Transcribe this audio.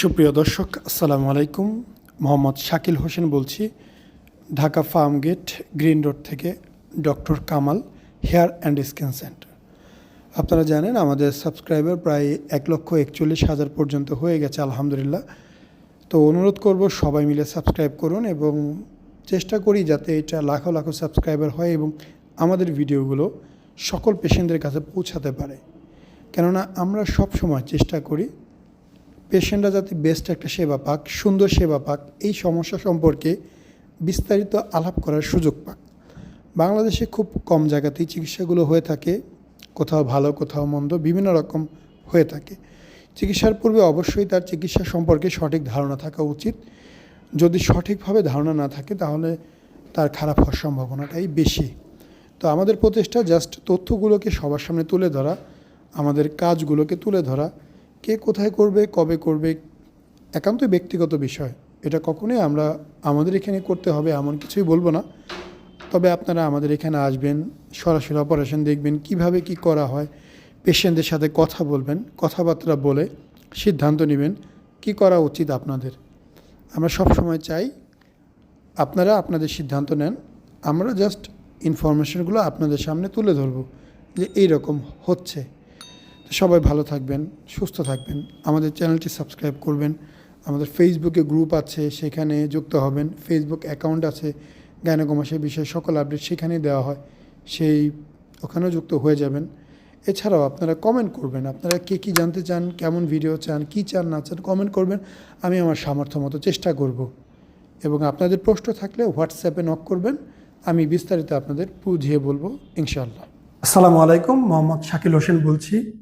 সুপ্রিয় দর্শক, আসসালামু আলাইকুম। মোহাম্মদ শাকিল হোসেন বলছি, Dhaka farm gate, green road থেকে doctor Kamal, hair and skin centre. আপনারা জানেন, আমাদের সাবস্ক্রাইবার প্রায় এক লক্ষ একচল্লিশ হাজার পর্যন্ত হয়ে গেছে, আলহামদুলিল্লাহ। তো অনুরোধ করব, সবাই মিলে সাবস্ক্রাইব করুন এবং চেষ্টা করি যাতে এটা লাখো লাখো সাবস্ক্রাইবার হয় এবং আমাদের ভিডিওগুলো সকল পেশেন্টদের কাছে পৌঁছাতে পারে। কেননা আমরা সব সময় চেষ্টা করি পেশেন্টরা যাতে বেস্ট একটা সেবা পাক, সুন্দর সেবা পাক, এই সমস্যা সম্পর্কে বিস্তারিত আলাপ করার সুযোগ পাক। বাংলাদেশে খুব কম জায়গাতেই চিকিৎসাগুলো হয়ে থাকে, কোথাও ভালো, কোথাও মন্দ, বিভিন্ন রকম হয়ে থাকে। চিকিৎসার পূর্বে অবশ্যই তার চিকিৎসা সম্পর্কে সঠিক ধারণা থাকা উচিত। যদি সঠিকভাবে ধারণা না থাকে, তাহলে তার খারাপ হওয়ার সম্ভাবনাটাই বেশি। তো আমাদের প্রচেষ্টা জাস্ট তথ্যগুলোকে সবার সামনে তুলে ধরা, আমাদের কাজগুলোকে তুলে ধরা কে কোথায় করবে, কবে করবে, একান্তই ব্যক্তিগত বিষয়। এটা কখনোই আমরা আমাদের এখানে করতে হবে এমন কিছুই বলব না। তবে আপনারা আমাদের এখানে আসবেন, সরাসরি অপারেশন দেখবেন, কীভাবে কি করা হয় পেশেন্টদের সাথে কথা বলবেন, কথাবার্তা বলে সিদ্ধান্ত নেবেন, কি করা উচিত আপনাদের। আমরা সব সময় চাই আপনারা আপনাদের সিদ্ধান্ত নেন, আমরা জাস্ট ইনফরমেশনগুলো আপনাদের সামনে তুলে ধরবো যে এই রকম হচ্ছে। সবাই ভালো থাকবেন, সুস্থ থাকবেন। আমাদের চ্যানেলটি সাবস্ক্রাইব করবেন। আমাদের ফেসবুকে গ্রুপ আছে, সেখানে যুক্ত হবেন। ফেসবুক অ্যাকাউন্ট আছে গায়নকমাসের বিষয়ে সকল আপডেট সেখানেই দেওয়া হয়। সেই ওখানেও যুক্ত হয়ে যাবেন। এছাড়াও আপনারা কমেন্ট করবেন, আপনারা কে কী জানতে চান, কেমন ভিডিও চান, কী চান, না চান কমেন্ট করবেন। আমি আমার সামর্থ্য মতো চেষ্টা করব। এবং আপনাদের প্রশ্ন থাকলে হোয়াটসঅ্যাপে নক করবেন। আমি বিস্তারিত আপনাদের বুঝিয়ে বলব ইনশাল্লাহ আসসালামু আলাইকুম, মোহাম্মদ শাকিল হোসেন বলছি।